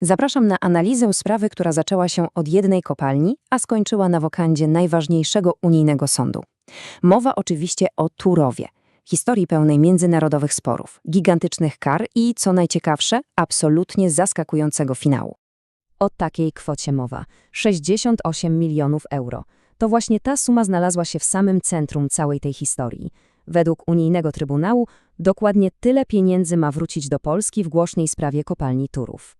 Zapraszam na analizę sprawy, która zaczęła się od jednej kopalni, a skończyła na wokandzie najważniejszego unijnego sądu. Mowa oczywiście o Turowie, historii pełnej międzynarodowych sporów, gigantycznych kar i, co najciekawsze, absolutnie zaskakującego finału. O takiej kwocie mowa 68 milionów euro. To właśnie ta suma znalazła się w samym centrum całej tej historii. Według unijnego trybunału dokładnie tyle pieniędzy ma wrócić do Polski w głośnej sprawie kopalni Turów.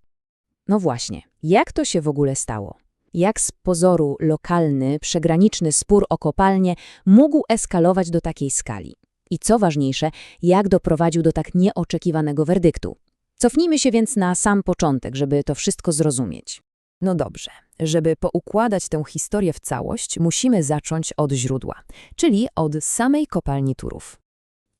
No właśnie, jak to się w ogóle stało? Jak z pozoru lokalny, przegraniczny spór o kopalnię mógł eskalować do takiej skali? I co ważniejsze, jak doprowadził do tak nieoczekiwanego werdyktu? Cofnijmy się więc na sam początek, żeby to wszystko zrozumieć. No dobrze, żeby poukładać tę historię w całość, musimy zacząć od źródła, czyli od samej kopalni Turów.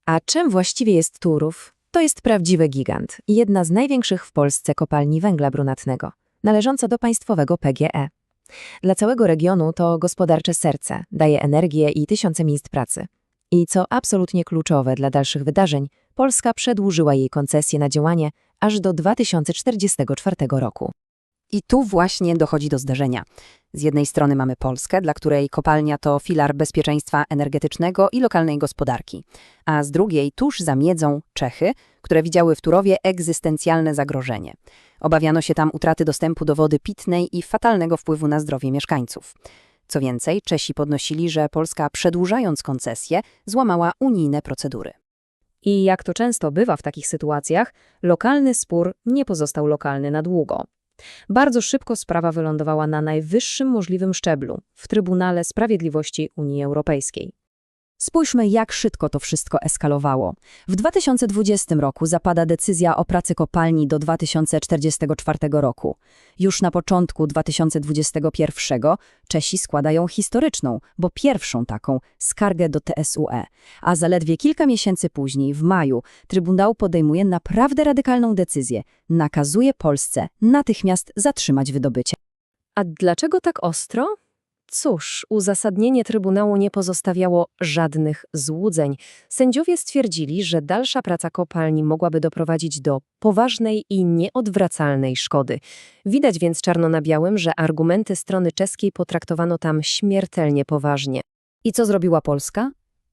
A czym właściwie jest Turów? To jest prawdziwy gigant, jedna z największych w Polsce kopalni węgla brunatnego, należąca do państwowego PGE. Dla całego regionu to gospodarcze serce, daje energię i tysiące miejsc pracy. I co absolutnie kluczowe dla dalszych wydarzeń, Polska przedłużyła jej koncesję na działanie aż do 2044 roku. I tu właśnie dochodzi do zdarzenia. Z jednej strony mamy Polskę, dla której kopalnia to filar bezpieczeństwa energetycznego i lokalnej gospodarki, a z drugiej tuż za miedzą Czechy, które widziały w Turowie egzystencjalne zagrożenie. Obawiano się tam utraty dostępu do wody pitnej i fatalnego wpływu na zdrowie mieszkańców. Co więcej, Czesi podnosili, że Polska przedłużając koncesję złamała unijne procedury. I jak to często bywa w takich sytuacjach, lokalny spór nie pozostał lokalny na długo. Bardzo szybko sprawa wylądowała na najwyższym możliwym szczeblu w Trybunale Sprawiedliwości Unii Europejskiej. Spójrzmy, jak szybko to wszystko eskalowało. W 2020 roku zapada decyzja o pracy kopalni do 2044 roku. Już na początku 2021 Czesi składają historyczną, bo pierwszą taką, skargę do TSUE. A zaledwie kilka miesięcy później, w maju, Trybunał podejmuje naprawdę radykalną decyzję. Nakazuje Polsce natychmiast zatrzymać wydobycie. A dlaczego tak ostro? Cóż, uzasadnienie Trybunału nie pozostawiało żadnych złudzeń. Sędziowie stwierdzili, że dalsza praca kopalni mogłaby doprowadzić do poważnej i nieodwracalnej szkody. Widać więc czarno na białym, że argumenty strony czeskiej potraktowano tam śmiertelnie poważnie. I co zrobiła Polska?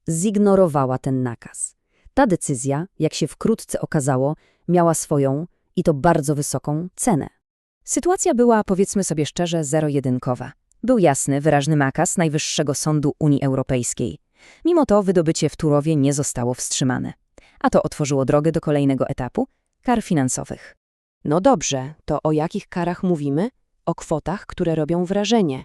Zignorowała ten nakaz. Ta decyzja, jak się wkrótce okazało, miała swoją, i to bardzo wysoką, cenę. Sytuacja była, powiedzmy sobie szczerze, zero-jedynkowa. Był jasny, wyraźny nakaz Najwyższego Sądu Unii Europejskiej. Mimo to wydobycie w Turowie nie zostało wstrzymane. A to otworzyło drogę do kolejnego etapu kar finansowych. No dobrze, to o jakich karach mówimy? O kwotach, które robią wrażenie.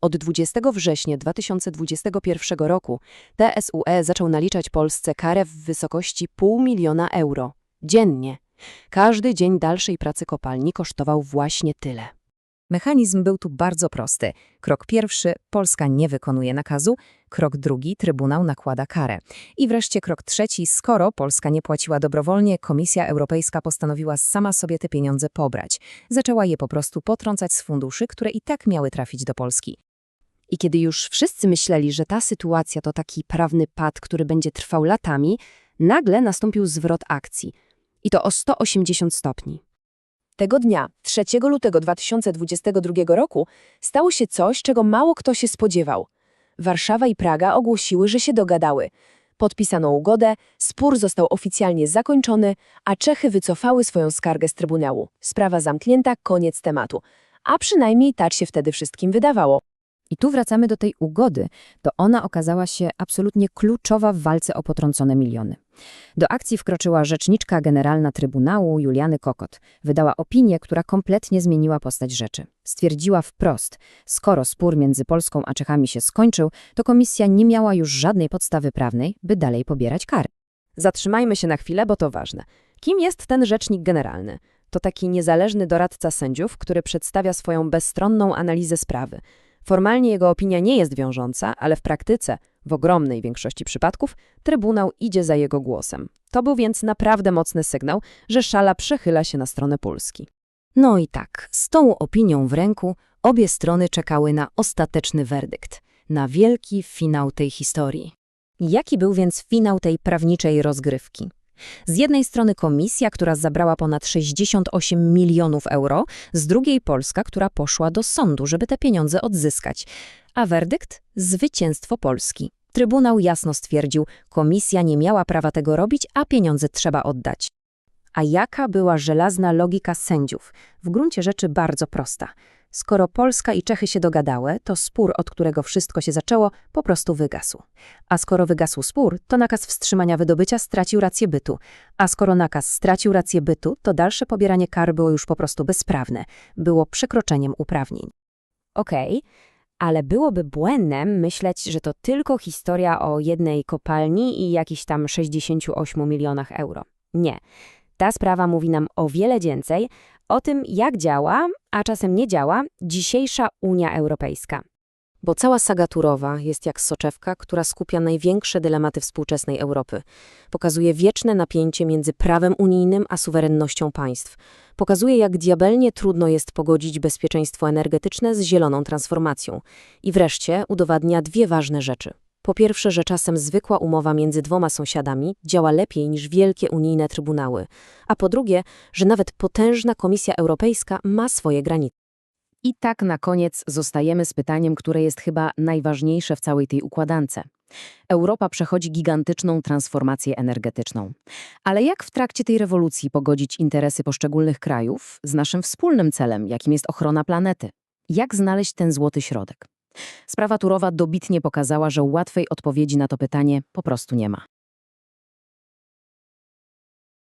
Od 20 września 2021 roku TSUE zaczął naliczać Polsce karę w wysokości pół miliona euro. Dziennie. Każdy dzień dalszej pracy kopalni kosztował właśnie tyle. Mechanizm był tu bardzo prosty. Krok pierwszy – Polska nie wykonuje nakazu, krok drugi – Trybunał nakłada karę. I wreszcie krok trzeci – skoro Polska nie płaciła dobrowolnie, Komisja Europejska postanowiła sama sobie te pieniądze pobrać. Zaczęła je po prostu potrącać z funduszy, które i tak miały trafić do Polski. I kiedy już wszyscy myśleli, że ta sytuacja to taki prawny pad, który będzie trwał latami, nagle nastąpił zwrot akcji. I to o 180 stopni. Tego dnia, 3 lutego 2022 roku, stało się coś, czego mało kto się spodziewał. Warszawa i Praga ogłosiły, że się dogadały. Podpisano ugodę, spór został oficjalnie zakończony, a Czechy wycofały swoją skargę z Trybunału. Sprawa zamknięta, koniec tematu. A przynajmniej tak się wtedy wszystkim wydawało. I tu wracamy do tej ugody. To ona okazała się absolutnie kluczowa w walce o potrącone miliony. Do akcji wkroczyła rzeczniczka generalna Trybunału Juliany Kokot. Wydała opinię, która kompletnie zmieniła postać rzeczy. Stwierdziła wprost, skoro spór między Polską a Czechami się skończył, to komisja nie miała już żadnej podstawy prawnej, by dalej pobierać kary. Zatrzymajmy się na chwilę, bo to ważne. Kim jest ten rzecznik generalny? To taki niezależny doradca sędziów, który przedstawia swoją bezstronną analizę sprawy. Formalnie jego opinia nie jest wiążąca, ale w praktyce, w ogromnej większości przypadków, Trybunał idzie za jego głosem. To był więc naprawdę mocny sygnał, że szala przechyla się na stronę Polski. No i tak, z tą opinią w ręku obie strony czekały na ostateczny werdykt, na wielki finał tej historii. Jaki był więc finał tej prawniczej rozgrywki? Z jednej strony komisja, która zabrała ponad 68 milionów euro, z drugiej Polska, która poszła do sądu, żeby te pieniądze odzyskać. A werdykt? Zwycięstwo Polski. Trybunał jasno stwierdził, komisja nie miała prawa tego robić, a pieniądze trzeba oddać. A jaka była żelazna logika sędziów? W gruncie rzeczy bardzo prosta. Skoro Polska i Czechy się dogadały, to spór, od którego wszystko się zaczęło, po prostu wygasł. A skoro wygasł spór, to nakaz wstrzymania wydobycia stracił rację bytu. A skoro nakaz stracił rację bytu, to dalsze pobieranie kar było już po prostu bezprawne. Było przekroczeniem uprawnień. Okej, ale byłoby błędem myśleć, że to tylko historia o jednej kopalni i jakichś tam 68 milionach euro. Nie. Ta sprawa mówi nam o wiele więcej, o tym, jak działa, a czasem nie działa, dzisiejsza Unia Europejska. Bo cała saga turowa jest jak soczewka, która skupia największe dylematy współczesnej Europy. Pokazuje wieczne napięcie między prawem unijnym a suwerennością państw. Pokazuje, jak diabelnie trudno jest pogodzić bezpieczeństwo energetyczne z zieloną transformacją. I wreszcie udowadnia dwie ważne rzeczy. Po pierwsze, że czasem zwykła umowa między dwoma sąsiadami działa lepiej niż wielkie unijne trybunały, a po drugie, że nawet potężna Komisja Europejska ma swoje granice. I tak na koniec zostajemy z pytaniem, które jest chyba najważniejsze w całej tej układance. Europa przechodzi gigantyczną transformację energetyczną. Ale jak w trakcie tej rewolucji pogodzić interesy poszczególnych krajów z naszym wspólnym celem, jakim jest ochrona planety? Jak znaleźć ten złoty środek? Sprawa Turowa dobitnie pokazała, że łatwej odpowiedzi na to pytanie po prostu nie ma.